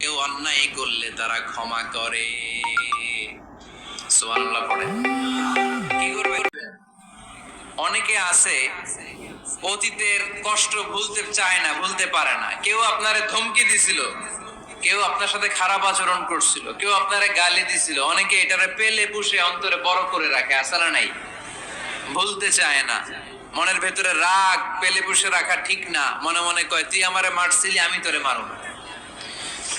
কেউ অন্যায় করলে তারা ক্ষমা করে। অনেকে আছে, অতীতের কষ্ট ভুলতে চায় না, ভুলতে পারে না। কেউ আপনারে ধমকি দিছিল, কেউ আপনার সাথে খারাপ আচরণ করছিল, কেউ আপনারে গালি দিছিল। অনেকে এটারে পেলে পুষে অন্তরে বড় করে রাখে আসে নাই? ভুলতে চায় না। মনের ভেতরে রাগ, পেলে পুষে রাখা ঠিক না। মনে মনে কয়, তুই আমারে মারছিলি, আমি তোরে মারব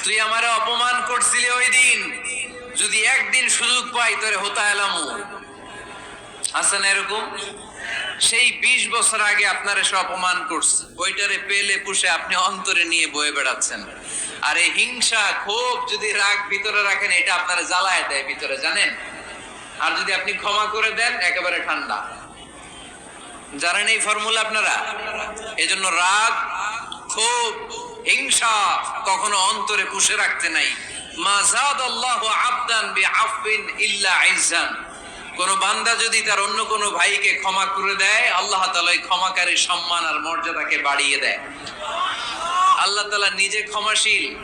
তুই আমারে অপমান করছিলি ওই দিন। যদি একদিন সুযোগ পাই, তোরে হতা এলামু আছে না এরকম? সেই বিশ বছর আগে আপনার এসে অপমান করছে। ওইটারে পেলে পুষে আপনি অন্তরে নিয়ে বয়ে বেড়াচ্ছেন। আর এই হিংসা, ক্ষোভ যদি রাগ ভিতরে রাখেন, এটা আপনারা জ্বালায় দেয় ভিতরে, জানেন? আর যদি আপনি ক্ষমা করে দেন, একেবারে ঠান্ডা। জানেন এই ফর্মুলা আপনারা? এজন্য রাগ, ক্ষোভ, হিংসা কখনো অন্তরে পুষে রাখতে নাই। মা জাদাল্লাহু আবদান বিআফবিন ইল্লা ইজ্জান। কোন বান্দা যদি তার অন্য কোন ভাইকে ক্ষমা করে দেয়, আল্লাহ তাআলা এই ক্ষমাকারীর সম্মান আর মর্যাদাকে বাড়িয়ে দেয়। আল্লাহ তাআলা নিজে ক্ষমাশীল,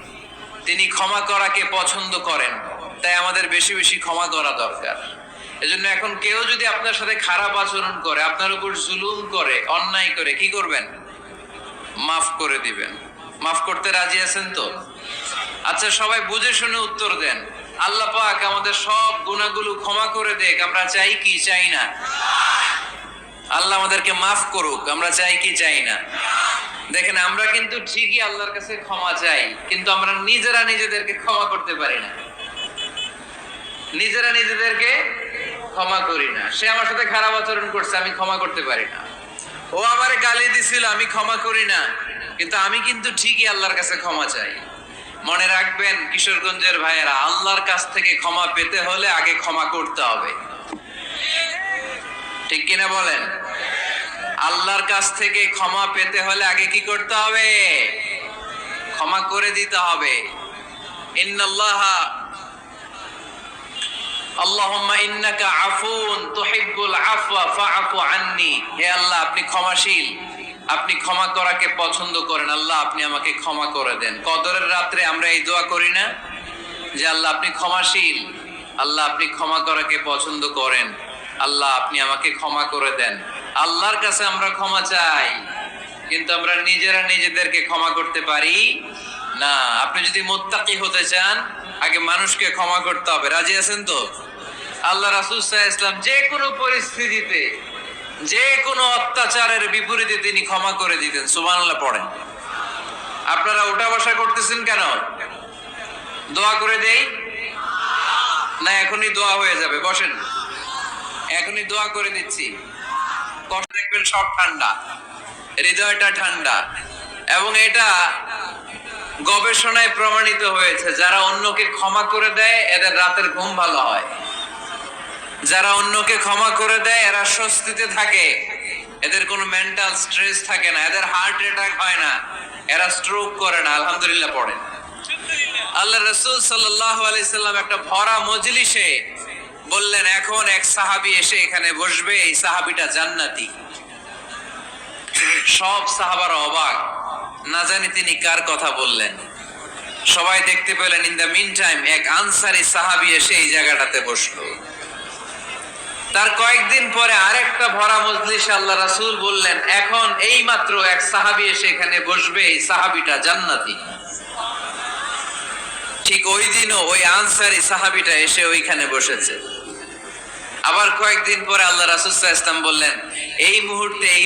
তিনি ক্ষমা করাকে পছন্দ করেন। তাই আমাদের বেশি বেশি ক্ষমা করা দরকার। এজন্য এখন কেউ যদি আপনার সাথে খারাপ আচরণ করে, আপনার উপর জুলুম করে, অন্যায় করে, কি করবেন? মাফ করে দিবেন। মাফ করতে রাজি আছেন তো? আচ্ছা সবাই বুঝে শুনে উত্তর দেন। আল্লাহ পাক আমাদের সব গুণাগুলো ক্ষমা করে দেখ আমরা চাই কি? চাই না। আল্লাহ আমাদেরকে মাফ করুক। আমরা চাই কি? চাই না। দেখেন, আমরা কিন্তু ঠিকই আল্লাহর কাছে ক্ষমা চাই, কিন্তু আমরা নিজেরা নিজেদেরকে ক্ষমা করতে পারি না। নিজেরা নিজেদেরকে ক্ষমা করি না। সে আমার সাথে খারাপ আচরণ করছে, আমি ক্ষমা করতে পারি না। ও আমার গালি দিছিল, আমি ক্ষমা করি না। কিন্তু আমি কিন্তু ঠিকই আল্লাহর কাছে ক্ষমা চাই। মনে রাখবেন, কিশোরগঞ্জের ভাইয়েরা, আল্লাহর কাছ থেকে ক্ষমা পেতে হলে আগে ক্ষমা করতে হবে। ঠিক কিনা বলেন? আল্লাহর কাছ থেকে ক্ষমা পেতে হলে আগে কি করতে হবে? ক্ষমা করে দিতে হবে। ইন্নাল্লাহ ইন্নাকা আফুন আন্নি। হে আল্লাহ, আপনি ক্ষমাশীল। আপনি ক্ষমা করাকে পছন্দ করেন। আল্লাহ, আপনি আমাকে ক্ষমা করে দেন। কদরের রাত্রে আমরা এই দোয়া করি না যে, আল্লাহ, আপনি ক্ষমাশীল। আল্লাহ, আপনি ক্ষমা করাকে পছন্দ করেন। আল্লাহ, আপনি আমাকে ক্ষমা করে দেন। আল্লাহর কাছে আমরা ক্ষমা চাই, কিন্তু আমরা নিজেরা নিজেদেরকে ক্ষমা করতে পারি না। আপনি যদি মোত্তাকি হতে চান, আগে মানুষকে ক্ষমা করতে হবে। রাজি আছেন তো? আল্লাহ রাসুল ইসলাম যে কোনো পরিস্থিতিতে, যে কোনো অত্যাচারের বিপরীতে তিনি ক্ষমা করে দিতেন। সুবহানাল্লাহ, পড়েন। আপনারা ওটা বসা করতেছেন কেন? দোয়া করে দেই? না, এখনই দোয়া হয়ে যাবে। বসেন। এখনই দোয়া করে দিচ্ছি। কষ্ট দেখবেন সব ঠান্ডা। হৃদয়টা ঠান্ডা। এবং এটা গবেষণায় প্রমাণিত হয়েছে, যারা অন্যকে ক্ষমা করে দেয়, এদের রাতের ঘুম ভালো হয়। যারা অন্যকে ক্ষমা করে দেয়, এরা স্বস্তিতে থাকে। এদের কোনো মেন্টাল স্ট্রেস থাকে না, এদের হার্ট অ্যাটাক হয় না, এরা স্ট্রোক করে না, আলহামদুলিল্লাহ পড়ে। আল্লাহ রসুল সাল্লাহ আলাইসাল্লাম একটা ভরা মজলিসে বললেন, এখন এক সাহাবি এসে এখানে বসবে, এই সাহাবিটা জান্নাতি। সব সাহাবার অবাক। না জানি তিনি কার কথা বললেন। সবাই দেখতে পেলেন, ইন দ্য মিন টাইম এক আনসারি সাহাবি এসে এই জায়গাটাতে বসল। তার কয়েকদিন পরে আরেকটা ভরা মজলিসে আল্লাহ রাসুল বললেন, এখন এই মাত্র এক সাহাবি এসে এখানে বসবে, এই সাহাবিটা জান্নাতি। ঠিক ওই দিনও ওই আনসারি সাহাবিটা এসে ওইখানে বসেছে। আবার কয়েকদিন পরে আল্লাহ রাসুল ইসলাম বললেন, এই মুহূর্তে এই